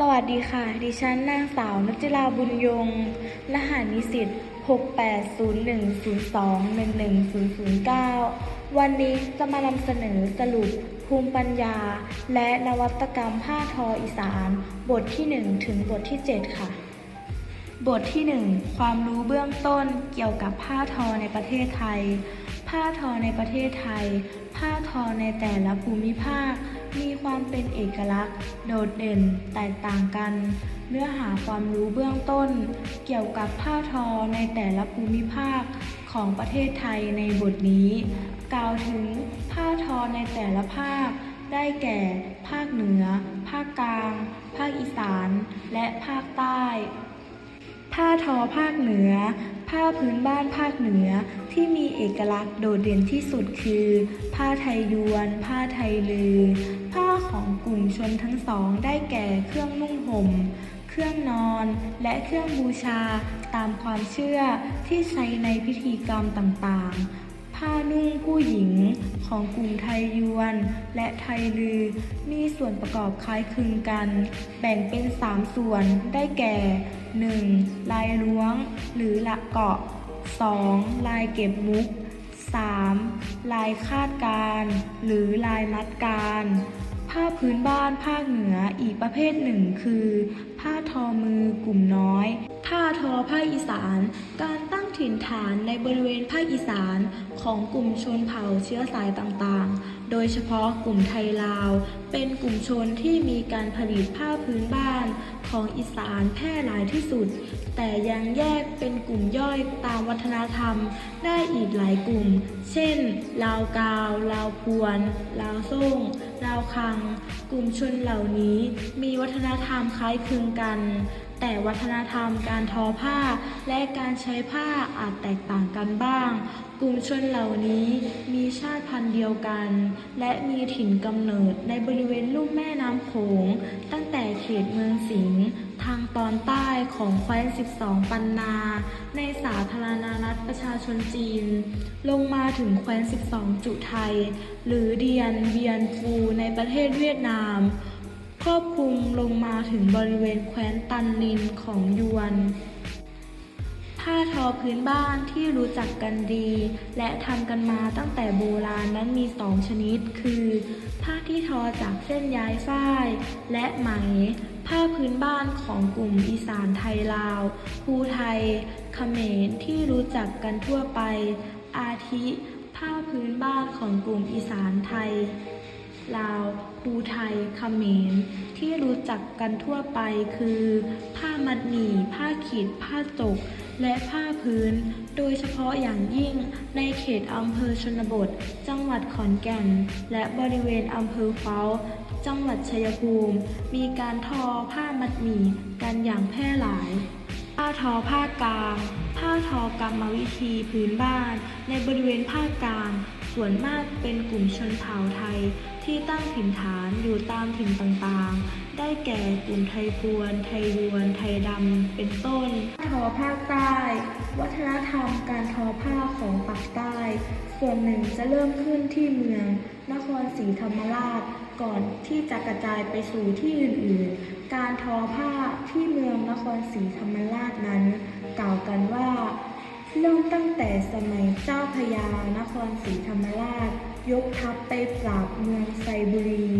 สวัสดีค่ะ ดิฉันนางสาวนัจิราบุญยง รหัสนิสิต68010211009 วันนี้จะมานำเสนอสรุปภูมิปัญญา และนวัตกรรมผ้าทออีสาน บทที่ 1 ถึงบทที่ 7 ค่ะ บทที่ 1 ความรู้เบื้องต้นเกี่ยวกับผ้าทอในประเทศไทย ผ้าทอในประเทศไทย ผ้าทอในแต่ละภูมิภาค มีความเป็นเอกลักษณ์ โดดเด่นแตกต่างกัน เนื้อหาความรู้เบื้องต้น เกี่ยวกับผ้าทอในแต่ละภูมิภาคของประเทศไทยในบทนี้ กล่าวถึงผ้าทอในแต่ละภาค ได้แก่ ภาคเหนือ ภาคกลาง ภาคอีสาน และภาคใต้ผ้าทอภาคเหนือ ผ้าพื้นบ้านภาคเหนือที่มีเอกลักษณ์โดดเด่นที่สุดคือ ผ้าไทยยวน ผ้าไทยลือ ผ้าของกลุ่มชนทั้งสองได้แก่เครื่องนุ่งห่มเครื่องนอนและเครื่องบูชาตามความเชื่อที่ใช้ในพิธีกรรมต่างๆ ผ้านุ่งผู้หญิงของกลุ่มไทยยวน และไทยลือ มีส่วนประกอบคล้ายคลึงกัน แบ่งเป็น 3 ส่วนได้แก่ 1. ลายล้วง หรือละเกาะ 2. ลายเก็บมุก 3. ลายคาดการ หรือลายมัดการ ผ้าพื้นบ้านภาคเหนืออีกประเภทหนึ่งคือ ผ้าทอมือกลุ่มน้อย ผ้าทอภาคอีสาน การตั้งถิ่นฐานในบริเวณภาคอีสานของกลุ่มชนเผ่าเชื้อสายต่างๆ โดยเฉพาะกลุ่มไทยลาว เป็นกลุ่มชนที่มีการผลิตผ้าพื้นบ้านของอีสานแพร่หลายที่สุด แต่ยังแยกเป็นกลุ่มย่อยตามวัฒนธรรมได้อีกหลายกลุ่ม เช่น ลาวกาว ลาวพวน ลาวส่งลาวคัง กลุ่มชนเหล่านี้มีวัฒนธรรมคล้ายคลึงกันแต่วัฒนธรรมการทอผ้าและการใช้ผ้าอาจแตกต่างกันบ้าง กลุ่มชนเหล่านี้มีชาติพันธุ์เดียวกัน และมีถิ่นกำเนิดในบริเวณลุ่มแม่น้ำโขง ตั้งแต่เขตเมืองสิงห์ทางตอนใต้ของแคว้น 12 ปันนา ในสาธารณรัฐประชาชนจีน ลงมาถึงแคว้น 12 จุไทย หรือเดียนเบียนฟูในประเทศเวียดนาม ครอบคลุมลงมาถึงบริเวณแคว้นตันนินของยวน ผ้าทอพื้นบ้านที่รู้จักกันดี และทำกันมาตั้งแต่โบราณนั้นมีสองชนิด คือ ผ้าที่ทอจากเส้นย้ายฝ้าย และไหม ผ้าพื้นบ้านของกลุ่มอีสานไทยลาว ภูไทยเขมรที่รู้จักกันทั่วไป อาทิ ผ้าพื้นบ้านของกลุ่มอีสานไทย ลาวภูไทยเขมรที่รู้จักกันทั่วไปคือ ผ้ามัดหมี่ ผ้าขีด ผ้าจก และผ้าพื้น โดยเฉพาะอย่างยิ่งในเขตอำเภอชนบท จังหวัดขอนแก่น และบริเวณอำเภอเฟ้า จังหวัดชัยภูมิ มีการทอผ้ามัดหมี่กันอย่างแพร่หลายผ้าทอภากลาง ผ้าทอกรรมวิธีพื้นบ้าน ในบริเวณภาคกลาง ส่วนมากเป็นกลุ่มชนเผ่าไทยที่ตั้งถิ่นฐานอยู่ตามถิ่นต่างๆ ได้แก่กลุ่มไทยพวน ไทยยวน ไทยดำ เป็นต้น ทอภาคใต้ วัฒนธรรมการทอผ้าของปากใต้ ส่วนหนึ่งจะเริ่มขึ้นที่เมือง นครศรีธรรมราช ก่อนที่จะกระจายไปสู่ที่อื่นๆ การทอผ้าที่เมืองนครศรีธรรมราชนั้น กล่าวกันว่า เริ่มตั้งแต่สมัยเจ้าพญานครศรีธรรมราช ยกทัพไปปราบเมืองไซบุรี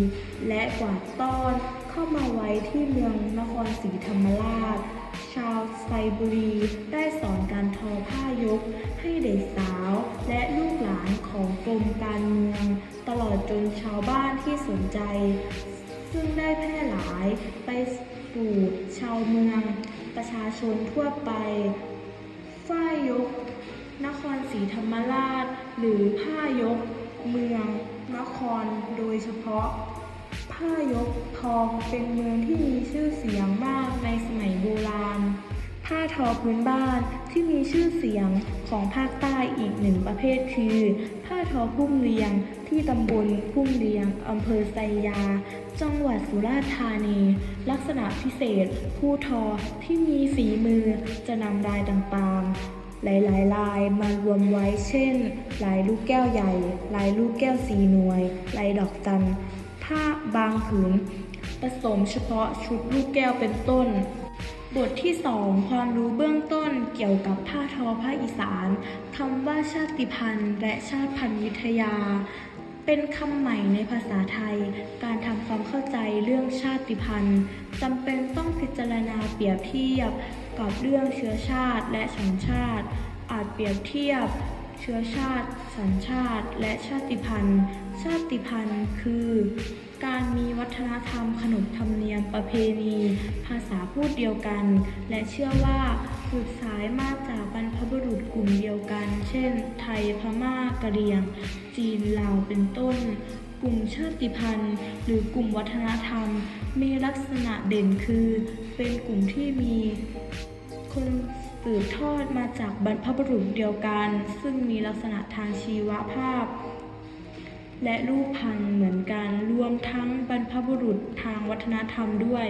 และกวาดต้อนเข้ามาไว้ที่เมืองนครศรีธรรมราช ชาวไซบุรีได้สอนการทอผ้ายกให้เด็กสาวและลูกหลานของกรมการเมือง ตลอดจนชาวบ้านที่สนใจ ซึ่งได้แพร่หลายไปสู่ชาวเมืองประชาชนทั่วไป ฝ้ายยก นครศรีธรรมราช หรือผ้ายก เมือง นครโดยเฉพาะ ผ้ายกทองเป็นเมืองที่มีชื่อเสียงมากในสมัยโบราณ ผ้าทอพื้นบ้าน ที่มีชื่อเสียงของภาคใต้อีกหนึ่งประเภทคือ ผ้าทอพุ่มเรียง ที่ตำบลพุ่มเรียงอำเภอไซยา จังหวัดสุราษฎร์ธานี ลักษณะพิเศษ ผู้ทอที่มีฝีมือจะนำลายต่างๆ หลายๆลายมารวมไว้เช่น ลายลูกแก้วใหญ่ ลายลูกแก้วสีหน่วย ลายดอกจันผ้าบางผืนผสมเฉพาะชุดลูกแก้วเป็นต้น บทที่ 2 ความรู้เบื้องต้นเกี่ยวกับผ้าทอภาคอีสานคำว่าชาติพันธุ์ และชาติพันธุ์วิทยา เป็นคำใหม่ในภาษาไทย การทำความเข้าใจเรื่องชาติพันธุ์จำเป็นต้องพิจารณาเปรียบเทียบกับเรื่องเชื้อชาติและสัญชาติ อาจเปรียบเทียบ เชื้อชาติ สัญชาติ และชาติพันธุ์ ชาติพันธุ์คือ การมีวัฒนธรรมขนบธรรมเนียมประเพณี ภาษาพูดเดียวกัน และเชื่อว่าสืบสายมาจากบรรพบุรุษกลุ่มเดียวกัน เช่น ไทยพม่ากะเหรี่ยง จีนลาวเป็นต้น กลุ่มชาติพันธุ์ หรือกลุ่มวัฒนธรรม มีลักษณะเด่นคือ เป็นกลุ่มที่มีคนสืบทอดมาจากบรรพบุรุษเดียวกัน ซึ่งมีลักษณะทางชีวภาพ และรูปพรรณเหมือนกันรวมทั้งบรรพบุรุษทางวัฒนธรรมด้วย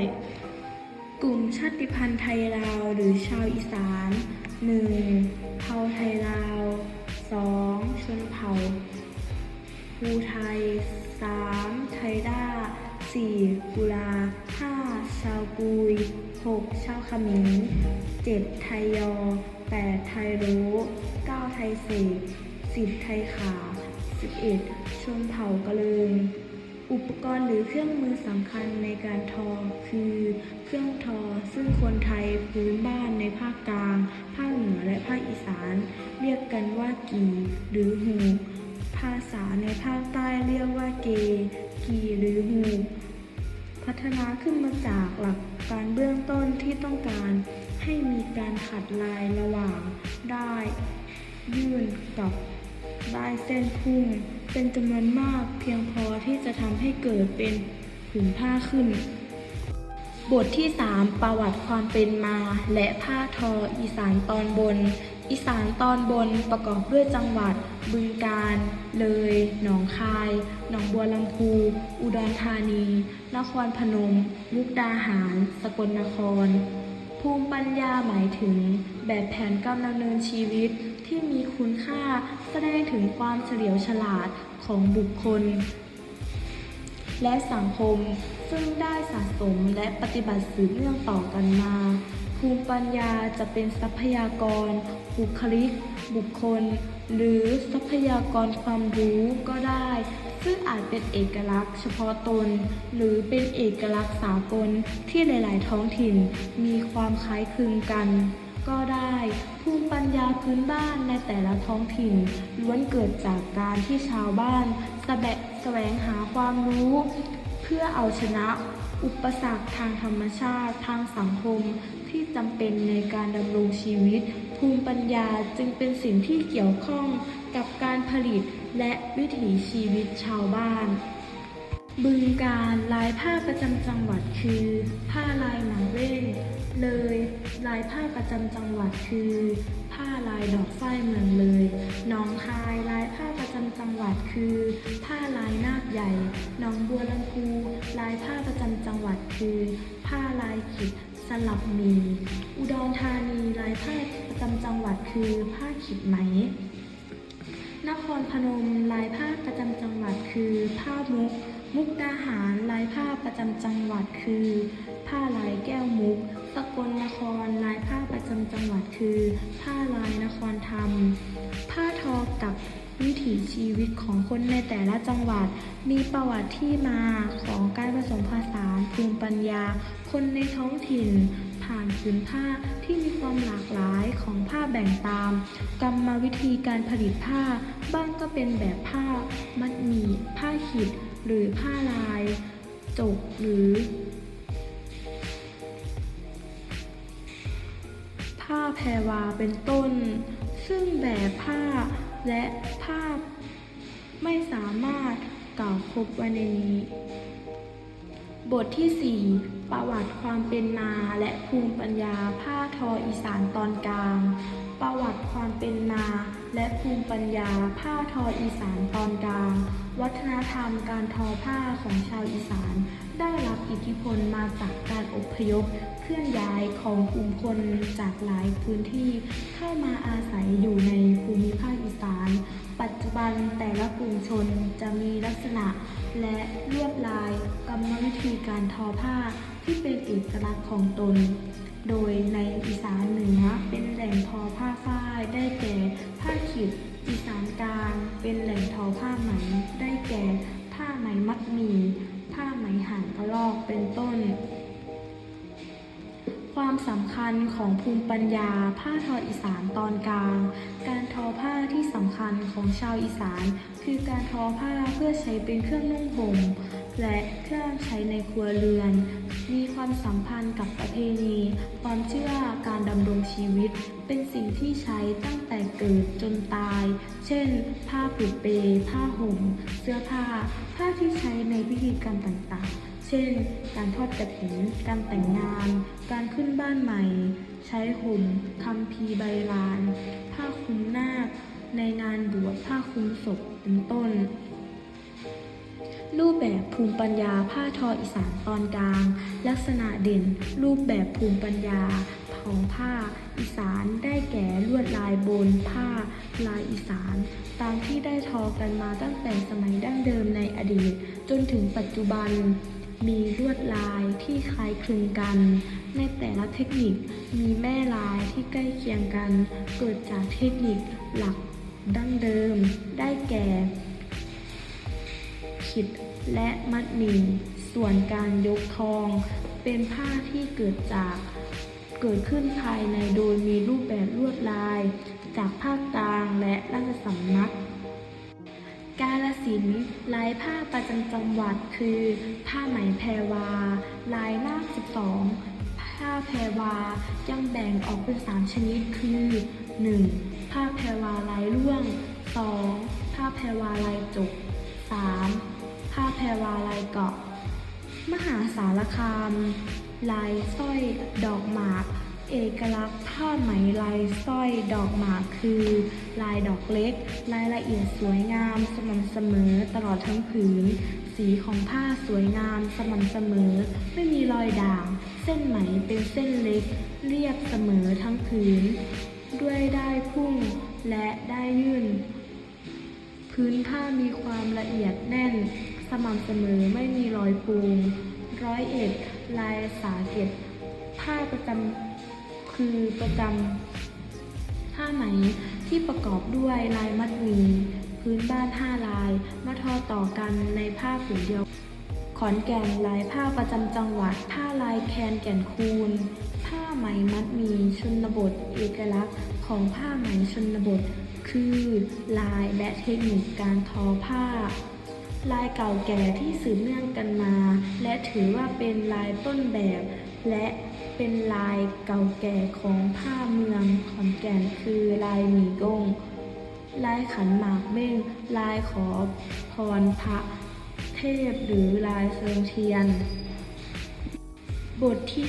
กลุ่มชาติพันธุ์ไทยลาวหรือชาวอีสาน 1. เผ่าไทยลาว 2. ชนเผ่าภูไทย 3. ไทยด้า 4. กุลา 5. ชาวกุย 6. ชาวขมิง 7. ไทยยอ 8. ไทยโร9ไทยเศษ10 ไทยขาว 11. ชนเผ่ากะเลิง อุปกรณ์หรือเครื่องมือสำคัญในการทอ คือเครื่องทอ ซึ่งคนไทยพื้นบ้านในภาคกลาง ภาคเหนือและภาคอีสาน เรียกกันว่ากีหรือหู ภาษาในภาคใต้เรียกว่าเก กีหรือหูพัฒนาขึ้นมาจากหลักการเบื้องต้นที่ต้องการให้มีการขัดลายระหว่างได้ยยื่นกับ ได้ายเส้นพุ่ง เป็นจำนวนมากเพียงพอที่จะทำให้เกิดเป็นผืนผ้าขึ้น บทที่ 3 ประวัติความเป็นมา และผ้าทออีสานตอนบน อีสานตอนบนประกอบด้วยจังหวัด บึงกาฬเลย หนองคาย หนองบัวลำพู อุดรธานี นครพนม มุกดาหาร สกลนคร ภูมิปัญญาหมายถึง แบบแผนการดำเนินชีวิต ที่มีคุณค่าแสดงถึงความเฉลียวฉลาดของบุคคล และสังคมซึ่งได้สะสมและปฏิบัติสืบเนื่องต่อกันมา ภูมิปัญญาจะเป็นทรัพยากร บุคลิก บุคคล หรือทรัพยากรความรู้ก็ได้ ซึ่งอาจเป็นเอกลักษณ์เฉพาะตน หรือเป็นเอกลักษณ์สากลที่หลาย ๆ ท้องถิ่นมีความคล้ายคลึงกัน ก็ได้ภูมิปัญญาพื้นบ้านในแต่ละท้องถิ่น ล้วนเกิดจากการที่ชาวบ้านสแบะแสวงหาความรู้ เพื่อเอาชนะอุปสรรคทางธรรมชาติทางสังคมที่จำเป็นในการดำรงชีวิต ภูมิปัญญาจึงเป็นสิ่งที่เกี่ยวข้องกับการผลิตและวิถีชีวิตชาวบ้าน บึงการลายผ้าประจำจังหวัดคือ ผ้าลายหมางเว้ง เลย ลายผ้าประจำจังหวัดคือ ผ้าลายดอกฝ้ายเมืองเลยหนองคายลายผ้าประจำจังหวัดคือ ผ้าลายนาคใหญ่หนองบัวลำพูลายผ้าประจำจังหวัดคือ ผ้าลายขิดสลับมี อุดรธานีลายผ้าประจำจังหวัดคือ ผ้าขิดไหม นครพนมลายผ้าประจำจังหวัดคือ ผ้ามุก มุกดาหารลายผ้าประจำจังหวัดคือ ผ้าลายแก้วมุก สกลนครลายผ้าประจำจังหวัดคือ ผ้าลายนครธรรม ผ้าทอกับวิถีชีวิตของคนในแต่ละจังหวัด มีประวัติที่มาของการผสมผสานภูมิปัญญา คนในท้องถิ่น ผ่านผืนผ้าที่มีความหลากหลายของผ้าแบ่งตาม กรรมวิธีการผลิตผ้า บ้างก็เป็นแบบผ้า มัดหมี่ผ้าขิดหรือผ้าลาย จกหรือ ผ้าแพรวาเป็นต้น ซึ่งแบบผ้าและภาพไม่สามารถกล่าวครบไว้ในนี้ บทที่ 4 ประวัติความเป็นมาและภูมิปัญญาผ้าทออีสานตอนกลาง ประวัติความเป็นมาและภูมิปัญญา ผ้าทออีสานตอนกลาง วัฒนธรรมการทอผ้าของชาวอีสาน ได้รับอิทธิพลมาจากการอพยพเคลื่อนย้ายของกลุ่มคนจากหลายพื้นที่ เข้ามาอาศัยอยู่ในภูมิภาคอีสาน ปัจจุบันแต่ละกลุ่มชนจะมีลักษณะ และลวดลายกรรมวิธีการทอผ้าที่เป็นเอกลักษณ์ของตน โดยในอีสานเหนือเป็นแหล่งทอผ้าฝ้ายได้แก่ผ้าขิด อีสานกลางเป็นแหล่งทอผ้าไหมได้แก่ผ้าไหมมัดหมี่ผ้าไหมหางกระรอกเป็นต้น ความสำคัญของภูมิปัญญาผ้าทออีสานตอนกลาง การทอผ้าที่สำคัญของชาวอีสาน คือการทอผ้าเพื่อใช้เป็นเครื่องนุ่งห่ม และเครื่องใช้ในครัวเรือน มีความสัมพันธ์กับประเพณี ความเชื่อการดำรงชีวิต เป็นสิ่งที่ใช้ตั้งแต่เกิดจนตาย เช่น ผ้าผูกเป ผ้าห่ม เสื้อผ้า ผ้าที่ใช้ในพิธีกรรมต่างๆเช่น การทอดกระถิ่นการแต่งงาน การขึ้นบ้านใหม่ ใช้ห่มคำพีใบลาน ผ้าคลุมหน้า ในงานบวช ผ้าคลุมศพ เป็นต้น รูปแบบภูมิปัญญาผ้าทออีสานตอนกลาง ลักษณะเด่น รูปแบบภูมิปัญญาของผ้าอีสานได้แก่ลวดลายบนผ้าลายอีสาน ตามที่ได้ทอกันมาตั้งแต่สมัยดั้งเดิมในอดีต จนถึงปัจจุบัน มีลวดลายที่คล้ายคลึงกัน ในแต่ละเทคนิคมีแม่ลายที่ใกล้เคียงกัน เกิดจากเทคนิคหลักดั้งเดิม ได้แก่ ขิดและมัดหมี่ส่วนการยกทอง เป็นผ้าที่เกิดจากเกิดขึ้นภายในโดยมีรูปแบบลวดลาย จากภาคกลางและราชสำนัก กาลสินลายผ้าประจำจังหวัดคือ ผ้าไหมแพรวา ลายนาค12 ผ้าแพรวายังแบ่งออกเป็น 3 ชนิดคือ 1. ผ้าแพรวาลายร่วง 2. ผ้าแพรวาลายจุก 3. แพรวาลายเกาะ มหาสารคาม ลายสร้อยดอกหมาก เอกลักษณ์ผ้าไหมลายสร้อยดอกหมากคือ ลายดอกเล็กรายละเอียดสวยงามสม่ำเสมอตลอดทั้งผืน สีของผ้าสวยงามสม่ำเสมอ ไม่มีรอยด่าง เส้นไหมเป็นเส้นเล็ก เรียบเสมอทั้งผืน ด้วยได้พุ่งและได้ยื่นพื้นผ้ามีความละเอียดแน่น ม่ำเสมอไม่มีรอยปูงร้อยเอ็ดลายสาเกตผ้าประจำคือประจำผ้าไหมที่ประกอบด้วยลายมัดมี พื้นบ้านห้าลายมาทอต่อกันในผ้าผืนเดียว ขอนแก่นลายผ้าประจำจังหวัด ผ้าลายแคนแก่นคูนผ้าไหมมัดมีชนบท เอกลักษณ์ของผ้าไหมชนบท คือลายและเทคนิคการทอผ้า ลายเก่าแก่ที่สืบเนื่องกันมา และถือว่าเป็นลายต้นแบบ และเป็นลายเก่าแก่ของผ้าเมืองขอนแก่นคือลายหมีกงลายขันหมากเม่ง ลายขอพรพระเทพหรือลายเชิงเทียน บทที่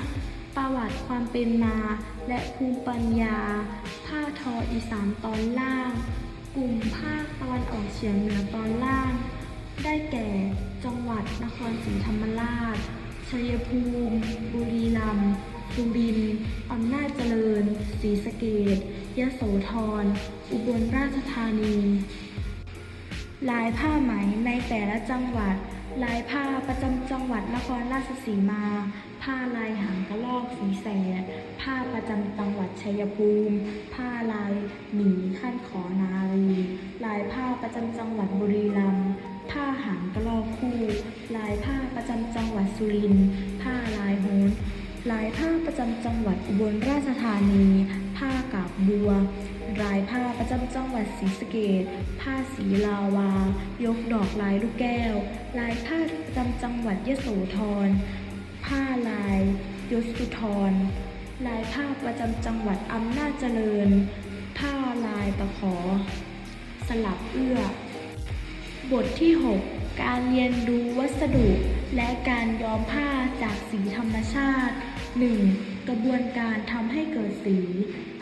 5 ประวัติความเป็นมา และภูมิปัญญา ผ้าทออีสานตอนล่าง กลุ่มภาคตะวันออกเฉียงเหนือตอนล่าง ได้แก่ จังหวัดนครศรีธรรมราช ชัยภูมิ บุรีรัมย์สุรินทร์อำนาจเจริญศรีสะเกดยะโสธร อุบลราชธานี ลายผ้าไหมในแต่ละจังหวัด ลายผ้าประจำจังหวัดนครราชสีมา ผ้าลายหางกระรอกสีแสดผ้าประจำจังหวัดชัยภูมิ ผ้าลายหมีขั้นขอนารี ลายผ้าประจำจังหวัดบุรีรัมย์ผ้าหางกระรอกคู่ ลายผ้าประจำจังหวัดสุรินทร์ผ้าลายโฮนลายผ้าประจำจังหวัดอุบลราชธานี ผ้ากาบบัว ลายผ้าประจำจังหวัดศรีสะเกษผ้าสีลาวา ยกดอกลายลูกแก้ว ลายผ้าประจำจังหวัดยะโสธร ผ้าลายยศสุธร ลายผ้าประจำจังหวัดอำนาจเจริญ ผ้าลายตะขอ สลับเอื้อ บทที่ 6 การเรียนรู้วัสดุ และการย้อมผ้าจากสีธรรมชาติ 1. กระบวนการทำให้เกิดสี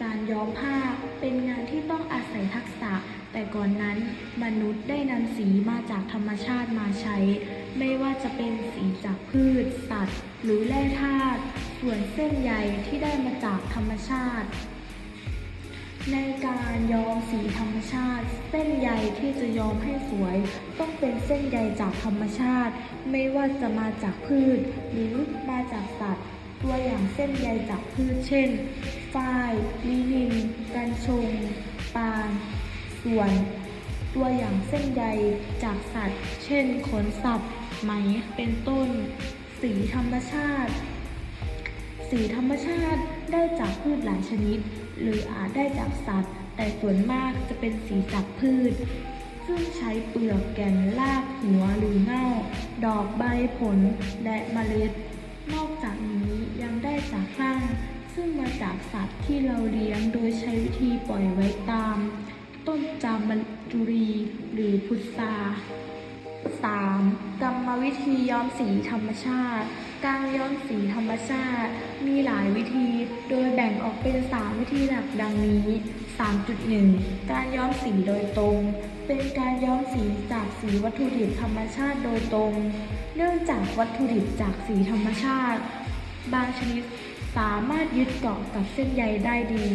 การย้อมผ้าเป็นงานที่ต้องอาศัยทักษะ แต่ก่อนนั้นมนุษย์ได้นำสีมาจากธรรมชาติมาใช้ ไม่ว่าจะเป็นสีจากพืช สัตว์ หรือแร่ธาตุสส่วนเส้นใยที่ได้มาจากธรรมชาติ ในการย้อมสีธรรมชาติ เส้นใยที่จะย้อมให้สวย ต้องเป็นเส้นใยจากธรรมชาติ ไม่ว่าจะมาจากพืช หรือมาจากสัตว์ ตัวอย่างเส้นใยจากพืชเช่น ฝ้ายลินิน กัญชง ปานส่วน ตัวอย่างเส้นใยจากสัตว์ เช่น ขนสัตว์ ไหม เป็นต้น สีธรรมชาติ สีธรรมชาติได้จากพืชหลายชนิด หรืออาจได้จากสัตว์ แต่ส่วนมากจะเป็นสีจากพืช ซึ่งใช้เปลือกแก่นรากหัวหรือเง่า ดอกใบผลและเมล็ด นอกจาก จากร่าง ซึ่งมาจากสัตว์ที่เราเลี้ยงโดยใช้วิธีปล่อยไว้ตาม ต้นจามจุรีหรือพุทรา 3. กรรมวิธีย้อมสีธรรมชาติ การย้อมสีธรรมชาติ มีหลายวิธี โดยแบ่งออกเป็น 3 วิธีหลักดังนี้ 3.1 การย้อมสีโดยตรง เป็นการย้อมสีจากสีวัตถุดิบธรรมชาติโดยตรง เนื่องจากวัตถุดิบจากสีธรรมชาติ บางชนิดสามารถยึดเกาะกับเส้นใยได้ดี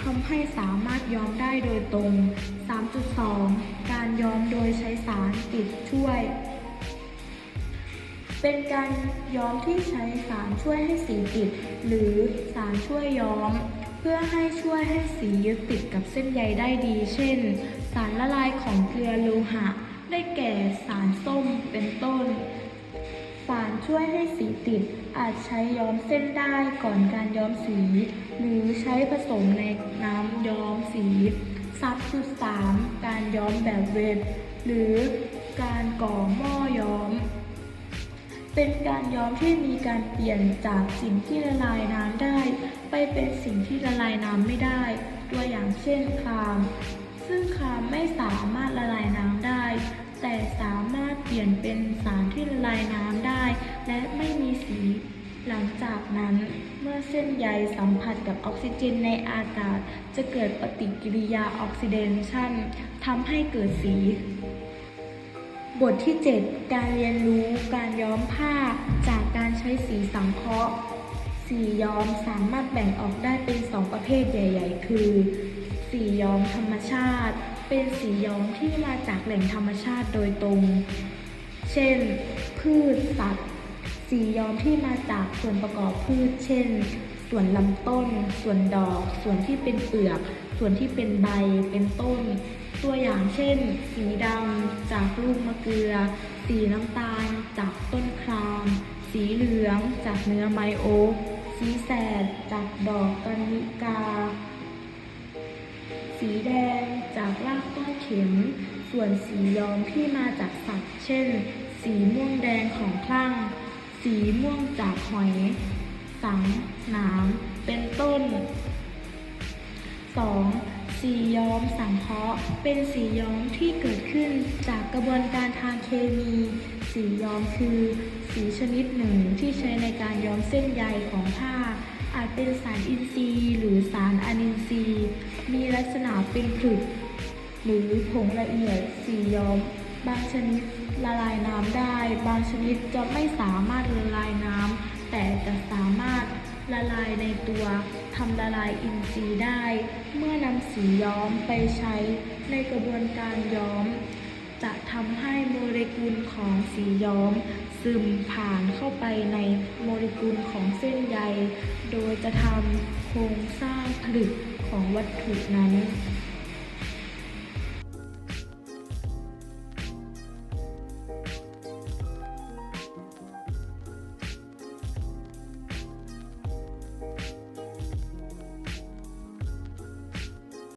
ทำให้สามารถย้อมได้โดยตรง 3.2 การย้อมโดยใช้สารติดช่วย เป็นการย้อมที่ใช้สารช่วยให้สีติด หรือสารช่วยย้อม เพื่อให้ช่วยให้สียึดติดกับเส้นใยได้ดี เช่น สารละลายของเกลือโลหะ ได้แก่สารส้มเป็นต้น สารช่วยให้สีติด อาจใช้ย้อมเส้นได้ก่อนการย้อมสี หรือใช้ผสมในน้ำย้อมสีซับจุดสามการย้อมแบบเวทหรือการก่อหม้อย้อม เป็นการย้อมที่มีการเปลี่ยนจากสิ่งที่ละลายน้ำได้ ไปเป็นสิ่งที่ละลายน้ำไม่ได้ ตัวอย่างเช่นคราม ซึ่งครามไม่สามารถละลายน้ำ ลี่ยนเป็นสารที่ละลายน้ำได้ และไม่มีสี หลังจากนั้นเมื่อเส้นใยสัมผัสกับออกซิเจนในอากาศ จะเกิดปฏิกิริยาออกซิเดชันทำให้เกิดสี บทที่ 7 การเรียนรู้การย้อมผ้าจากการใช้สีสังเคราะห์สีย้อมสามารถแบ่งออกได้เป็น2ประเภทใหญ่ ๆ คือ สีย้อมธรรมชาติ เป็นสีย้อมที่มาจากแหล่งธรรมชาติโดยตรง เช่น พืชสัตว์สีย้อมที่มาจากส่วนประกอบพืช เช่น ส่วนลำต้น ส่วนดอก ส่วนที่เป็นเปลือก ส่วนที่เป็นใบ เป็นต้น ตัวอย่างเช่น สีดำจากลูกมะเกลือ สีน้ำตาลจากต้นคราม สีเหลืองจากเนื้อไมโอ๊กสีแสดจากดอกกัญญิกา สีแดงจากรากต้นเข็ม ส่วนสีย้อมที่มาจากสัตว์ เช่น สีม่วงแดงของคลั่ง สีม่วงจากหอย สังหนาม เป็นต้น 2. สีย้อมสังเคราะห์ เป็นสีย้อมที่เกิดขึ้นจากกระบวนการทางเคมี สีย้อมคือ สีชนิดหนึ่งที่ใช้ในการย้อมเส้นใยของผ้า อาจเป็นสารอินทรีย์ หรือสารอนินทรีย์ มีลักษณะเป็นผลึก หรือผงละเอียดสีย้อม บางชนิดละลายน้ำได้ บางชนิดจะไม่สามารถละลายน้ำแต่จะสามารถละลายในตัวทำละลายอินทรีย์ได้ เมื่อนำสีย้อมไปใช้ในกระบวนการย้อม จะทำให้โมเลกุลของสีย้อม ซึมผ่านเข้าไปในโมเลกุลของเส้นใย โดยจะทำโครงสร้างผลึกของวัตถุนั้น